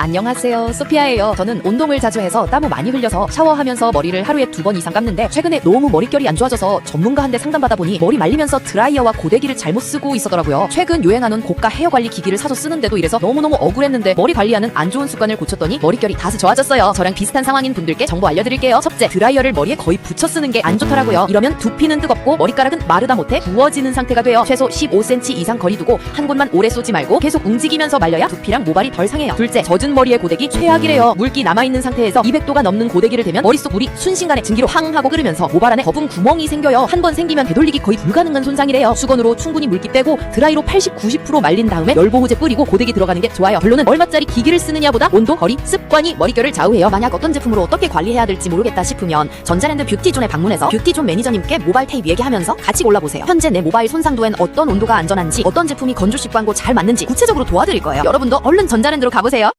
안녕하세요. 소피아예요. 저는 운동을 자주 해서 땀을 많이 흘려서 샤워하면서 머리를 하루에 두 번 이상 감는데 최근에 너무 머릿결이 안 좋아져서 전문가한테 상담받아 보니 머리 말리면서 드라이어와 고데기를 잘못 쓰고 있었더라고요. 최근 유행하는 고가 헤어 관리 기기를 사서 쓰는데도 이래서 너무너무 억울했는데 머리 관리하는 안 좋은 습관을 고쳤더니 머릿결이 다소 좋아졌어요. 저랑 비슷한 상황인 분들께 정보 알려드릴게요. 첫째 드라이어를 머리에 거의 붙여 쓰는 게 안 좋더라고요. 이러면 두피는 뜨겁고 머리카락은 마르다 못해 부어지는 상태가 돼요. 최소 15cm 이상 거리 두고 한 곳만 오래 쏘지 말고 계속 움직이면서 말려야 두피랑 모발이 덜 상해요. 둘째 젖은 머리에 고데기 최악이래요. 물기 남아있는 상태에서 200도가 넘는 고데기를 대면 머릿속 물이 순식간에 증기로 황 하고 끓으면서 모발 안에 거품 구멍이 생겨요. 한 번 생기면 되돌리기 거의 불가능한 손상이래요. 수건으로 충분히 물기 빼고 드라이로 80, 90% 말린 다음에 열보호제 뿌리고 고데기 들어가는 게 좋아요. 결론은 얼마짜리 기기를 쓰느냐보다 온도, 거리, 습관이 머릿결을 좌우해요. 만약 어떤 제품으로 어떻게 관리해야 될지 모르겠다 싶으면 전자랜드 뷰티존에 방문해서 뷰티존 매니저님께 모발 테이프 얘기하면서 같이 골라보세요. 현재 내 모바일 손상도엔 어떤 온도가 안전한지 어떤 제품이 건조식 광고 잘 맞는지 구체적으로 도와드릴 거예요. 여러분도 얼른 전자랜드로 가보세요